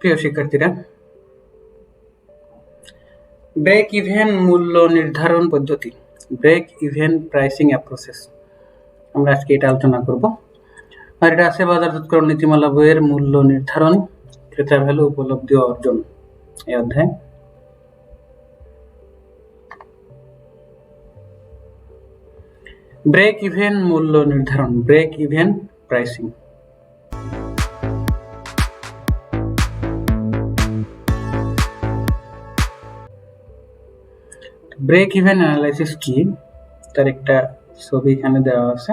প্রিয় শিক্ষার্থীরা break even মূল্য নির্ধারণ পদ্ধতি ব্রেক ইভেন প্রাইসিং অ্যাপ্রোসেস আমরা আজকে এটা আলোচনা করব। আর এটা আছে বাজারজাতকরণ নীতিমালা বইয়ের মূল্য নির্ধারণ ক্রেতা ভ্যালু উপলব্ধি অর্জন, এই অধ্যায়। ব্রেক ইভেন মূল্য নির্ধারণ break even pricing break even analysis কি তার একটা ছবি এখানে দেওয়া আছে।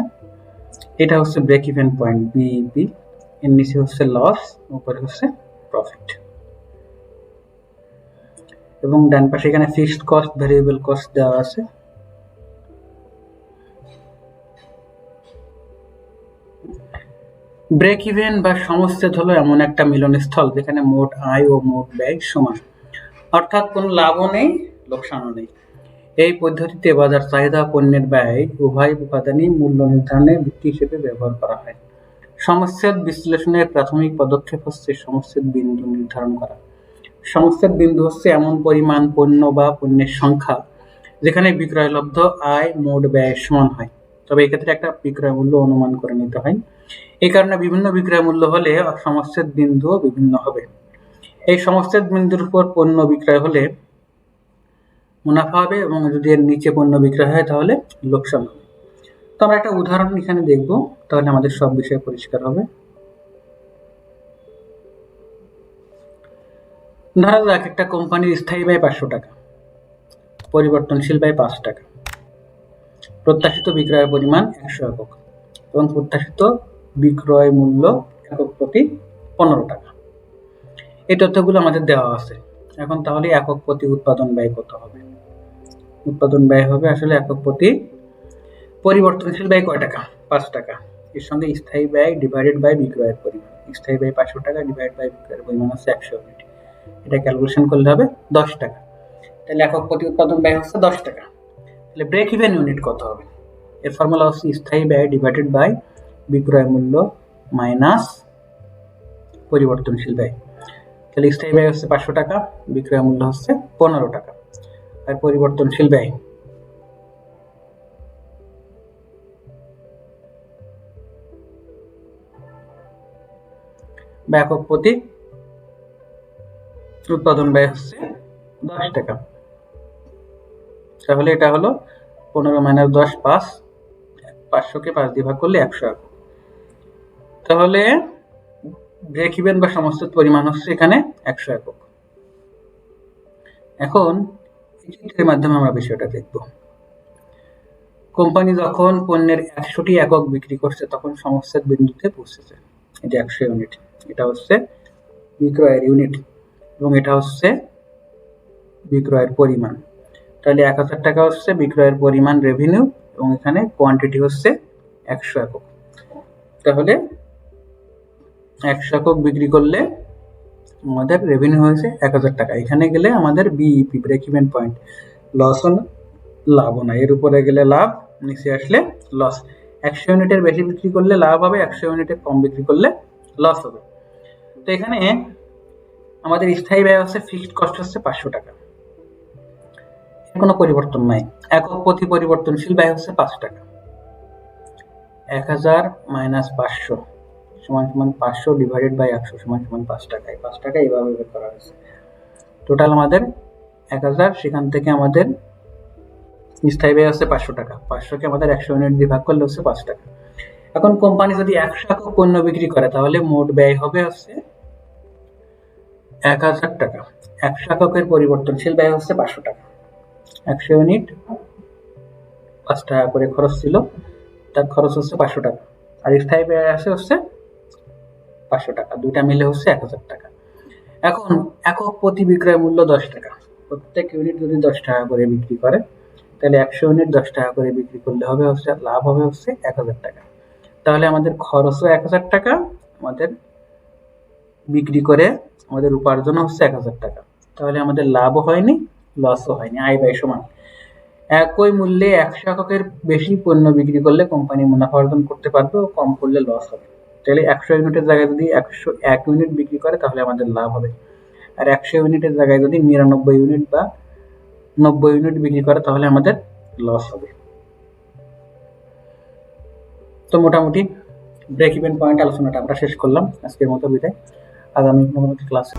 এটা হচ্ছে ব্রেক ইভেন পয়েন্ট বিইপি এর নিচে হচ্ছে লস উপরে হচ্ছে প্রফিট এবং ডান পাশে এখানে ফিক্সড কস্ট ভেরিয়েবল কস্ট দেওয়া আছে। ব্রেক ইভেন বা সমস্ত হলো এমন একটা মিলনস্থল যেখানে মোট আয় ও মোট ব্যয় সমান। অর্থাৎ কোনো লাভও নেই, লোকসানও নেই। এই পদ্ধতিতে বাজার চাহিদা, পণ্যের ব্যয়, উভয় উপাদানই মূল্য নির্ধারণের ভিত্তি হিসেবে ব্যবহার করা হয়। সমস্যার বিশ্লেষণের প্রাথমিক পদক্ষেপ হচ্ছে সমস্যার বিন্দু নির্ধারণ করা। সমস্যার বিন্দু হচ্ছে এমন পরিমাণ পণ্য বা পণ্যের সংখ্যা যেখানে বিক্রয়লব্ধ আয়, মোট, ব্যয় সমান হয়। তবে এক্ষেত্রে একটা বিক্রয় মূল্য অনুমান করে নিতে হয়। এই কারণে বিভিন্ন বিক্রয় মূল্য হলে সমস্যার বিন্দুও বিভিন্ন হবে। এই সমস্যার বিন্দুর উপর পণ্য বিক্রয় হলে মুনাফা হবে এবং যদি এর নিচে পণ্য বিক্রয় হয় তাহলে লোকসান হবে। তো আমরা একটা উদাহরণ এখানে দেখব, তাহলে আমাদের সব বিষয় পরিষ্কার হবে। ধরা যাক একটা কোম্পানির স্থায়ী ব্যয় পাঁচশো টাকা, পরিবর্তনশীল ব্যয় পাঁচ টাকা, প্রত্যাশিত বিক্রয়ের পরিমাণ একশো একক এবং প্রত্যাশিত বিক্রয় মূল্য একক প্রতি পনেরো টাকা। এই তথ্যগুলো আমাদের দেওয়া আছে। এখন তাহলে একক প্রতি উৎপাদন ব্যয় কত হবে? উৎপাদন ব্যয় হবে আসলে একক প্রতি পরিবর্তনশীল ব্যয় কয় টাকা? পাঁচ টাকা। এর সঙ্গে স্থায়ী ব্যয় ডিভাইডেড বাই বিক্রয়ের পরিমাণ। স্থায়ী ব্যয় পাঁচশো টাকা ডিভাইড বাই বিক্রয়ের পরিমাণ হচ্ছে একশো ইউনিট এটা ক্যালকুলেশন করলে হবে দশ টাকা। তাহলে একক প্রতি উৎপাদন ব্যয় হচ্ছে দশ টাকা। তাহলে ব্রেক ইভেন ইউনিট কত হবে? এর ফর্মুলা হচ্ছে স্থায়ী ব্যয় ডিভাইডেড বাই বিক্রয় মূল্য মাইনাস পরিবর্তনশীল ব্যয়। তাহলে স্থায়ী ব্যয় হচ্ছে পাঁচশো টাকা বিক্রয় মূল্য হচ্ছে পনেরো টাকা। আর পরিবর্তনশীল ব্যয়। ব্যাপক প্রতি উৎপাদন ব্যয় হচ্ছে দশ টাকা। তাহলে এটা হলো পনেরো মাইনাস দশ পাঁচ পাঁচশোকে পাঁচ দিয়ে ভাগ করলে একশো তাহলে ব্রেক ইভেন বা সমস্ত পরিমাণ হচ্ছে এখানে একশো একক। এখন চিত্রের মাধ্যমে আমরা বিষয়টা দেখব। কোম্পানি যখন পণ্যের একশোটি একক বিক্রি করছে, তখন সমস্যার বিন্দুতে পৌঁছেছে। এটা একশো ইউনিট। এটা হচ্ছে বিক্রয়ের ইউনিট এবং এটা হচ্ছে বিক্রয়ের পরিমাণ। তাহলে এক হাজার টাকা হচ্ছে বিক্রয়ের পরিমাণ রেভিনিউ এবং এখানে কোয়ান্টিটি হচ্ছে একশো একক। তাহলে একশো একক বিক্রি করলে আমাদের রেভিনিউ হয়েছে এক হাজার টাকা। এখানে গেলে আমাদের বিইপি ব্রেক ইভেন পয়েন্ট লসও না লাভও না। এর উপরে গেলে লাভ নিচে আসলে লস একশো ইউনিটের বেশি বিক্রি করলে লাভ হবে, একশো ইউনিটের কম বিক্রি করলে লস হবে। তো এখানে আমাদের স্থায়ী ব্যয় হচ্ছে ফিক্সড কস্ট হচ্ছে পাঁচশো টাকা। কোনো পরিবর্তন নাই। একক প্রতি পরিবর্তনশীল ব্যয় হচ্ছে পাঁচ টাকা। এক হাজার মাইনাস পাঁচশো। সমান সমান পাঁচশো ডিভাইডেড বাই একশো সমান সমান পাঁচ টাকায় পাঁচ টাকা এইভাবে বের করা হয়েছে। টোটাল আমাদের এক হাজার, সেখান থেকে আমাদের স্থায়ী ব্যয় হচ্ছে পাঁচশো টাকা। পাঁচশোকে আমাদের একশো ইউনিট দিয়ে ভাগ করলে হচ্ছে পাঁচ টাকা। এখন কোম্পানি যদি একশো একক পণ্য বিক্রি করে, তাহলে মোট ব্যয় হবে হচ্ছে এক হাজার টাকা। একশো এককের পরিবর্তনশীল ব্যয় হচ্ছে পাঁচশো টাকা। একশো ইউনিট পাঁচ টাকা করে খরচ ছিল, তার খরচ হচ্ছে পাঁচশো টাকা। আর স্থায়ী ব্যয় আছে হচ্ছে পাঁচশো টাকা, দুইটা মিলে হচ্ছে এক হাজার টাকা। এখন একক প্রতি বিক্রয় মূল্য দশ টাকা। প্রত্যেক ইউনিট যদি দশ টাকা করে বিক্রি করে, তাহলে একশো ইউনিট দশ টাকা করে বিক্রি করলে হবে হচ্ছে, লাভ হবে হচ্ছে এক হাজার টাকা। তাহলে আমাদের খরচও এক হাজার টাকা, আমাদের বিক্রি করে আমাদের উপার্জন হচ্ছে এক হাজার টাকা। তাহলে আমাদের লাভও হয়নি লসও হয়নি, আয় ব্যয় সমান। একই মূল্যে একশো এককের বেশি পণ্য বিক্রি করলে কোম্পানি মুনাফা অর্জন করতে পারবে ও কম করলে লস হবে। তাহলে একশো ইউনিটের জায়গায় যদি একশো এক ইউনিট বিক্রি করে, তাহলে আমাদের লাভ হবে। আর একশো ইউনিটের জায়গায় যদি নিরানব্বই ইউনিট বা নব্বই ইউনিট বিক্রি করে, তাহলে আমাদের লস হবে। তো মোটামুটি ব্রেক ইভেন পয়েন্ট আলোচনাটা আমরা শেষ করলাম। আজকের মতো বিদায়। আগামী মোটামুটি ক্লাসে